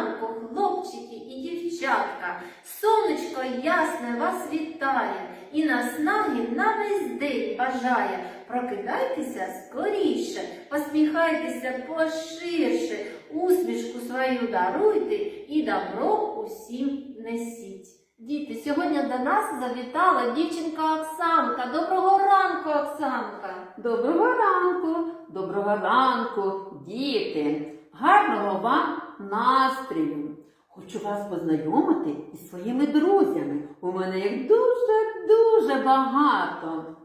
ранку, хлопчики і дівчатка. Сонечко ясне вас вітає і наснаги на весь день бажає. Прокидайтеся скоріше, посміхайтеся поширше, усмішку свою даруйте і добро усім несіть. Діти, сьогодні до нас завітала дівчинка Оксанка. Доброго ранку, Оксанка! Доброго ранку, доброго ранку, діти! Гарного вам настрою! Хочу вас познайомити із своїми друзями. У мене їх дуже-дуже багато.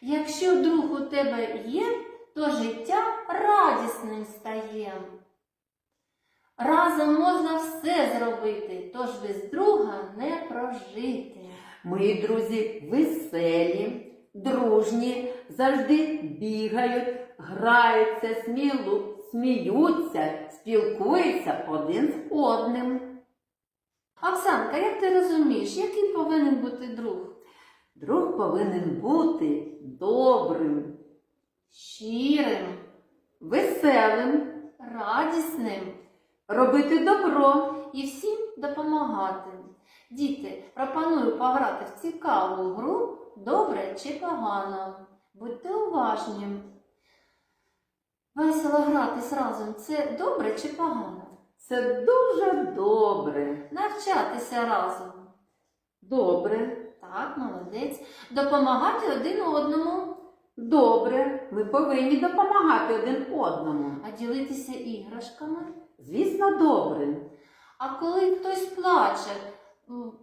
Якщо друг у тебе є, то життя радісним стає. Разом можна все зробити, тож без друга не прожити. Мої друзі веселі, дружні, завжди бігають, граються, смілу, сміються, спілкуються один з одним. Оксанка, як ти розумієш, яким повинен бути друг? Друг повинен бути добрим, Щирим, веселим, радісним робити добро. і всім допомагати. Діти, пропоную пограти в цікаву гру добре чи погано. Будьте уважні. Весело гратись разом це добре чи погано? Це дуже добре. Навчатися разом. Добре, Так, молодець. Допомагати один одному, добре. Ми повинні допомагати один одному. а ділитися іграшками. Звісно, добре. А коли хтось плаче,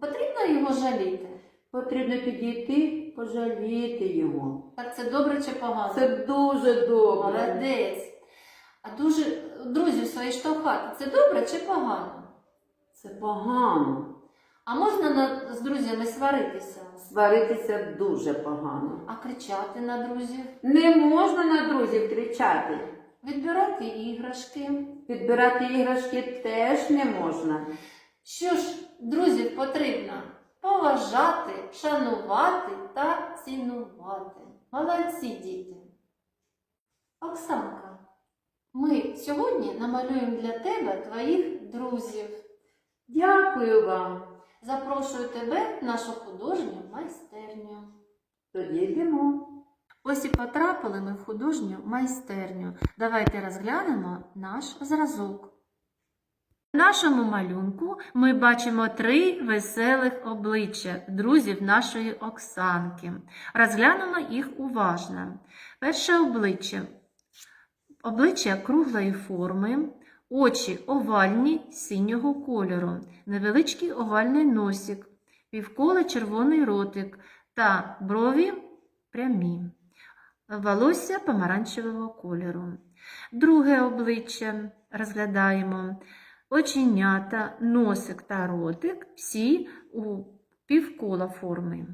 потрібно його жаліти? Потрібно підійти, пожаліти його. Так це добре чи погано? Це дуже добре. Молодець. А дуже друзів своїх штовхати це добре чи погано? Це погано. А можна на, з друзями сваритися, Сваритися дуже погано. а кричати на друзів, Не можна на друзів кричати. відбирати іграшки. Підбирати іграшки теж не можна. Що ж, друзів потрібно поважати, шанувати та цінувати. Молодці діти. Оксанка, ми сьогодні намалюємо для тебе твоїх друзів. Дякую вам. Запрошую тебе в нашу художню майстерню. Тоді йдемо. Ось і потрапили ми в художню майстерню. Давайте розглянемо наш зразок. Нашому малюнку ми бачимо три веселих обличчя друзів нашої Оксанки. Розглянемо їх уважно. Перше обличчя. Обличчя круглої форми, очі овальні синього кольору, невеличкий овальний носик, півколе червоний ротик та брові прямі. Волосся помаранчевого кольору. Друге обличчя розглядаємо. Оченята, носик та ротик всі у півкола форми.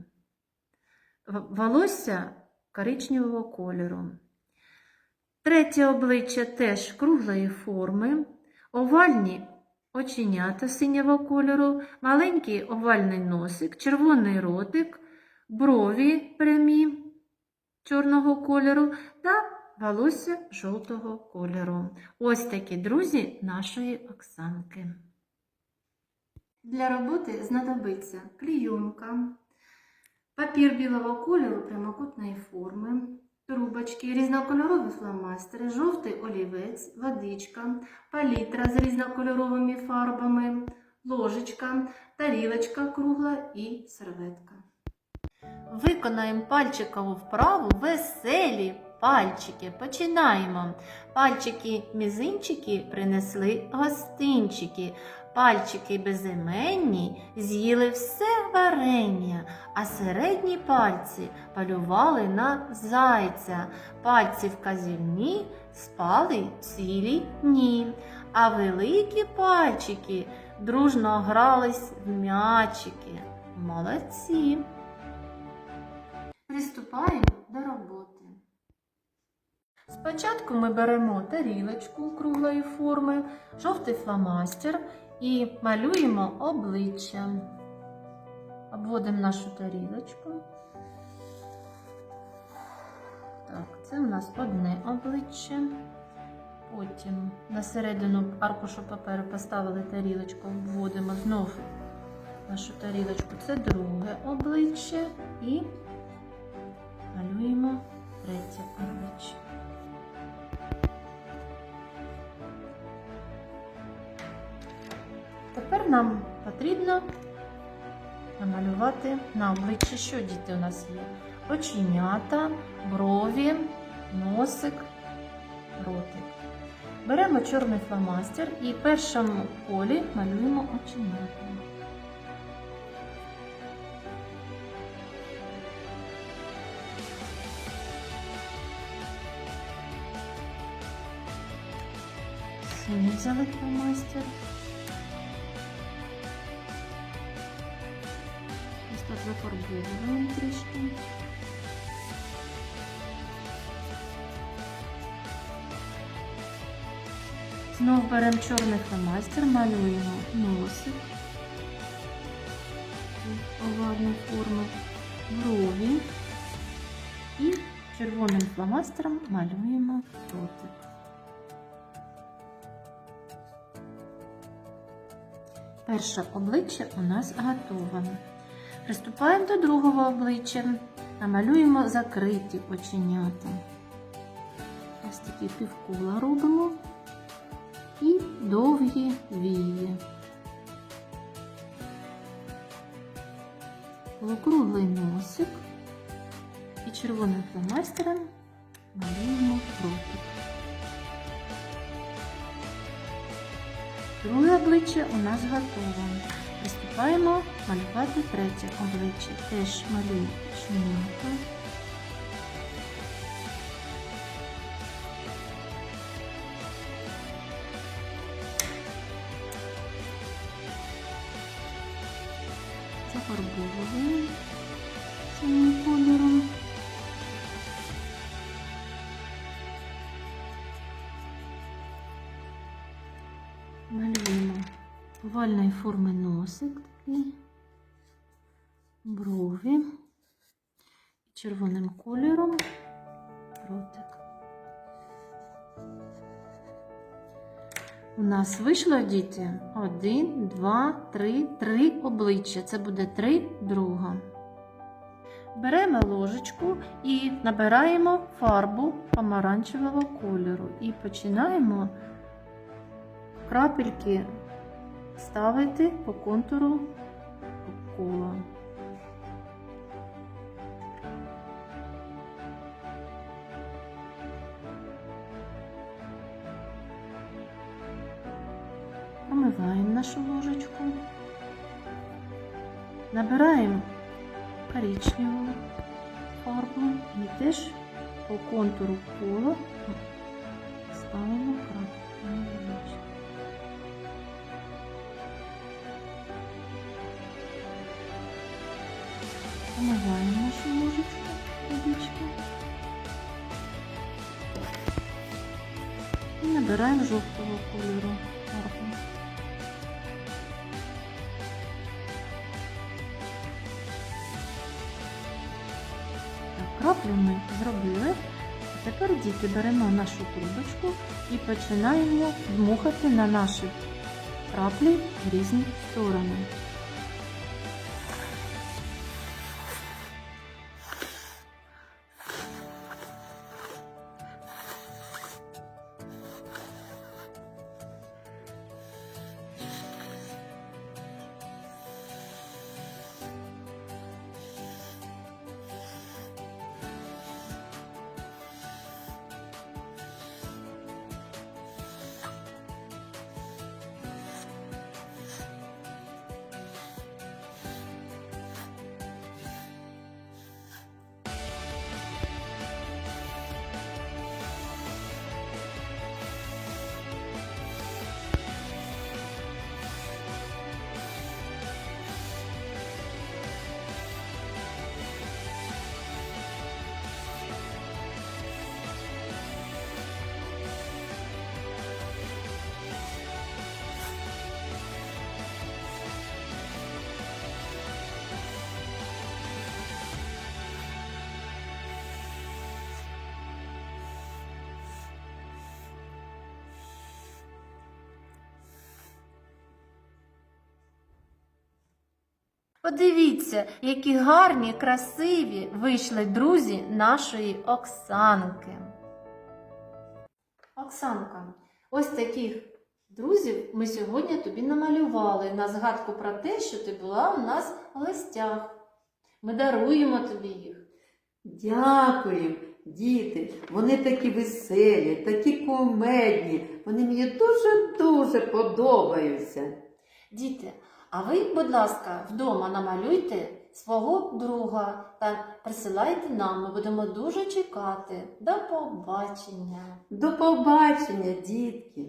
Волосся коричневого кольору. Третє обличчя теж круглої форми, овальні оченята синього кольору, маленький овальний носик, червоний ротик, брові прямі чорного кольору та волосся жовтого кольору. Ось такі друзі нашої Оксанки. Для роботи знадобиться клійонка, папір білого кольору прямокутної форми, трубочки, різнокольорові фломастери, жовтий олівець, водичка, палітра з різнокольоровими фарбами, ложечка, тарілочка кругла і серветка. Виконаємо пальчикову вправу веселі пальчики. Починаємо. Пальчики мізинчики принесли гостинчики. Пальчики безіменні з'їли все варення, а середні пальці полювали на зайця. Пальці вказівні спали цілі дні, а великі пальчики дружно грались в м'ячики. Молодці! Приступаємо до роботи. Спочатку ми беремо тарілочку круглої форми, жовтий фломастер і малюємо обличчя. Обводимо нашу тарілочку. Так, це у нас одне обличчя. Потім на середину аркушу паперу поставили тарілочку, вводимо знов нашу тарілочку. Це друге обличчя і малюємо третє обличчя. Нам потрібно намалювати на обличчі, що діти у нас є. Оченята, брові, носик, ротик. Беремо чорний фломастер і в першому колі малюємо оченята. Синій взяли фломастер. Зафарбовуємо трішки. Знов беремо чорний фломастер, малюємо носик овальної форми, брові і червоним фломастером малюємо ротик. Перше обличчя у нас готове. Приступаємо до другого обличчя. Намалюємо закриті оченята. Ось такі півкола робимо і довгі вії. Округлий носик і червоним фломастером малюємо ротик. Друге обличчя у нас готове. Приступаємо малювати третє обличчя. Теж малюємо оченята. Зафарбовуємо овальної форми носик такий, брові і червоним кольором ротик. У нас вийшло діти один, два, три, три обличчя. Це буде три друга. Беремо ложечку і набираємо фарбу помаранчевого кольору і починаємо крапельки ставити по контуру кола. Промиваємо нашу ложечку, набираємо коричневу фарбу. І теж по контуру кола ставимо крапку Помиваємо нашу ложечку водички і набираємо жовтого кольору краплю ми зробили. Тепер діти беремо нашу трубочку і починаємо дмухати на наші краплі в різні сторони. Подивіться, які гарні, красиві вийшли друзі нашої Оксанки. Оксанка, ось таких друзів ми сьогодні тобі намалювали на згадку про те, що ти була у нас в гостях. Ми даруємо тобі їх. Дякую, діти. Вони такі веселі, такі кумедні. Вони мені дуже-дуже подобаються. Діти, а ви, будь ласка, вдома намалюйте свого друга та присилайте нам. Ми будемо дуже чекати. До побачення! До побачення, дітки.